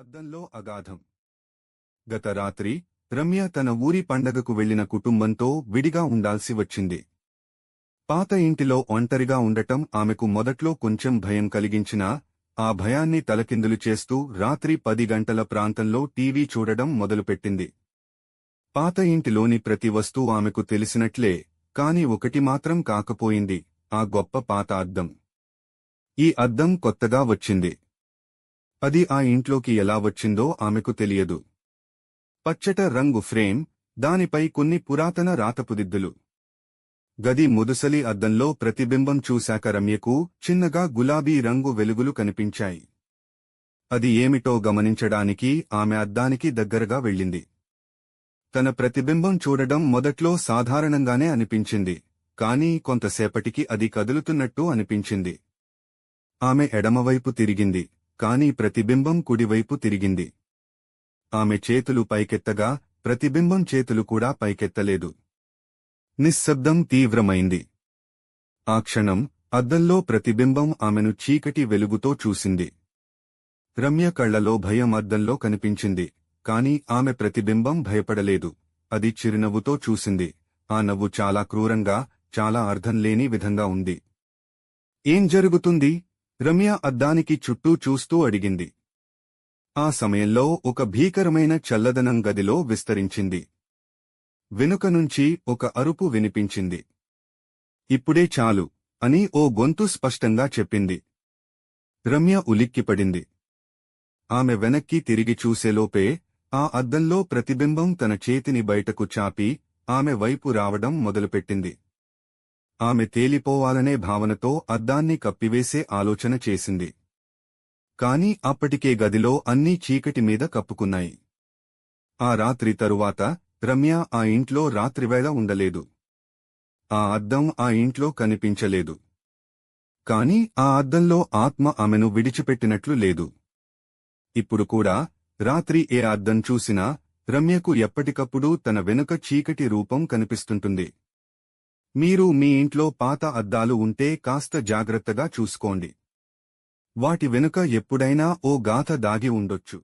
అద్దంలో అగాధం. గత రాత్రి రమ్య తన ఊరి పండగకు వెళ్ళిన కుటుంబంతో విడిగా ఉండాల్సి వచ్చింది. పాత ఇంటిలో ఒంటరిగా ఉండటం ఆమెకు మొదట్లో కొంచెం భయం కలిగించినా ఆ భయాన్ని తలకిందులు చేస్తూ రాత్రి పది గంటల ప్రాంతంలో టీవీ చూడడం మొదలుపెట్టింది. పాత ఇంటిలోని ప్రతి వస్తువు ఆమెకు తెలిసినట్లే కాని ఒకటి మాత్రం కాకపోయింది ఆ గొప్ప పాత అద్దం. ఈ అద్దం కొత్తగా వచ్చింది. అది ఆ ఇంట్లోకి ఎలా వచ్చిందో ఆమెకు తెలియదు. పచ్చట రంగు ఫ్రేమ్ దానిపై కొన్ని పురాతన రాతపుదిద్దులు. గది ముదుసలి అద్దంలో ప్రతిబింబం చూశాక రమ్యకు చిన్నగా గులాబీ రంగు వెలుగులు కనిపించాయి. అది ఏమిటో గమనించడానికి ఆమె అద్దానికి దగ్గరగా వెళ్ళింది. తన ప్రతిబింబం చూడడం మొదట్లో సాధారణంగానే అనిపించింది కాని కొంతసేపటికి అది కదులుతున్నట్టు అనిపించింది. ఆమె ఎడమవైపు తిరిగింది. కాని ప్రతిబింబం కుడివైపు తిరిగింది. ఆమె చేతులు పైకెత్తగా ప్రతిబింబం చేతులు కూడా పైకెత్తలేదు. నిశ్శబ్దం తీవ్రమైంది. ఆ క్షణం అద్దంలో ప్రతిబింబం ఆమెను చీకటి వెలుగుతో చూసింది. రమ్య కళ్ళలో భయం అద్దంలో కనిపించింది కాని ఆమె ప్రతిబింబం భయపడలేదు. అది చిరునవ్వుతో చూసింది. ఆ నవ్వు చాలా క్రూరంగా చాలా అర్థంలేని విధంగా ఉంది. ఏం జరుగుతుంది? రమ్య అద్దానికి చుట్టూ చూస్తూ అడిగింది. ఆ సమయంలో ఒక భీకరమైన చల్లదనం గదిలో విస్తరించింది. వెనుక నుంచి ఒక అరుపు వినిపించింది. ఇప్పుడే చాలు అని ఓ గొంతు స్పష్టంగా చెప్పింది. రమ్య ఉలిక్కిపడింది. ఆమె వెనక్కి తిరిగి చూసేలోపే ఆ అద్దంలో ప్రతిబింబం తన చేతిని బయటకు చాపి ఆమె వైపు రావడం మొదలుపెట్టింది. ఆమె తేలిపోవాలనే భావనతో అద్దాన్ని కప్పివేసే ఆలోచన చేసింది. కాని అప్పటికే గదిలో అన్నీ చీకటి మీద కప్పుకున్నాయి. ఆ రాత్రి తరువాత రమ్య ఆ ఇంట్లో రాత్రివేళ ఉండలేదు. ఆ అద్దం ఆ ఇంట్లో కనిపించలేదు. కాని ఆ అద్దంలో ఆత్మ ఆమెను విడిచిపెట్టినట్లు లేదు. ఇప్పుడు కూడా రాత్రి ఏ అద్దం చూసినా రమ్యకు ఎప్పటికప్పుడు తన వెనుక చీకటి రూపం కనిపిస్తుంటుంది. మీరు మీ ఇంట్లో పాత అద్దాలు ఉంటే కాస్త జాగ్రత్తగా చూసుకోండి. వాటి వెనుక ఎప్పుడైనా ఓ గాథ దాగి ఉండొచ్చు.